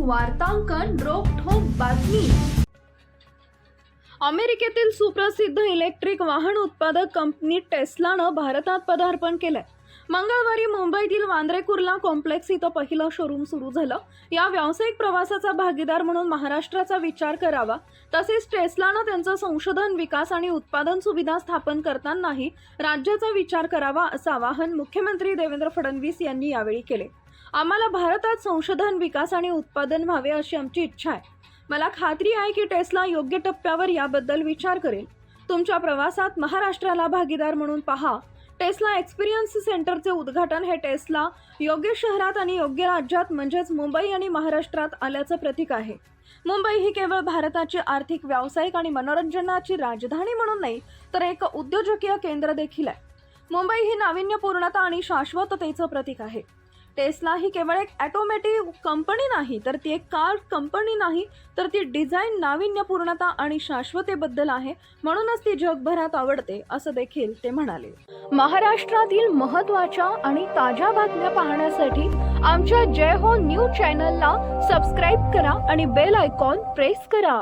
वार्तांकन रोखोक बातमी. अमेरिकेतील सुप्रसिद्ध इलेक्ट्रिक वाहन उत्पादक कंपनी टेस्लानं भारतात पदार्पण केलंय. मंगळवारी मुंबईतील वांद्रे कुर्ला कॉम्प्लेक्स इथं पहिलं शोरूम सुरू झालं. या व्यावसायिक प्रवासाचा भागीदार म्हणून महाराष्ट्राचा विचार करावा. तसेच टेस्लानं त्यांचं संशोधन विकास आणि उत्पादन सुविधा स्थापन करतानाही राज्याचा विचार करावा असं आवाहन मुख्यमंत्री देवेंद्र फडणवीस यांनी यावेळी केले. आम्हाला भारतात संशोधन विकास आणि उत्पादन व्हावे अशी आमची इच्छा आहे. मला खात्री आहे की टेस्ला योग्य टप्प्यावर याबद्दल विचार करेल. तुमच्या प्रवासात महाराष्ट्राला भागीदार म्हणून पहा. टेस्ला एक्सपिरियन्स सेंटरचे उद्घाटन. हे टेस्ला योग्य शहरात आणि योग्य राज्यात म्हणजेच मुंबई आणि महाराष्ट्रात आल्याचं प्रतीक आहे. मुंबई ही केवळ भारताची आर्थिक व्यावसायिक आणि मनोरंजनाची राजधानी म्हणून नाही तर एक उद्योजकीय केंद्र देखील आहे. मुंबई ही नाविन्यपूर्णता आणि शाश्वततेचं प्रतीक आहे. टेस्ला ही केवळ एक ॲटोमॅटिव्ह कंपनी नाही तर ती एक कार कंपनी नाही तर ती डिझाईन नाविन्यपूर्णता आणि शाश्वतेबद्दल आहे म्हणूनच ती जगभरात आवडते असं देखील ते म्हणाले. महाराष्ट्रातील महत्त्वाच्या आणि ताज्या बातम्या पाहण्यासाठी आमच्या जय हो न्यूज चॅनलला सबस्क्राईब करा आणि बेल आयकॉन प्रेस करा.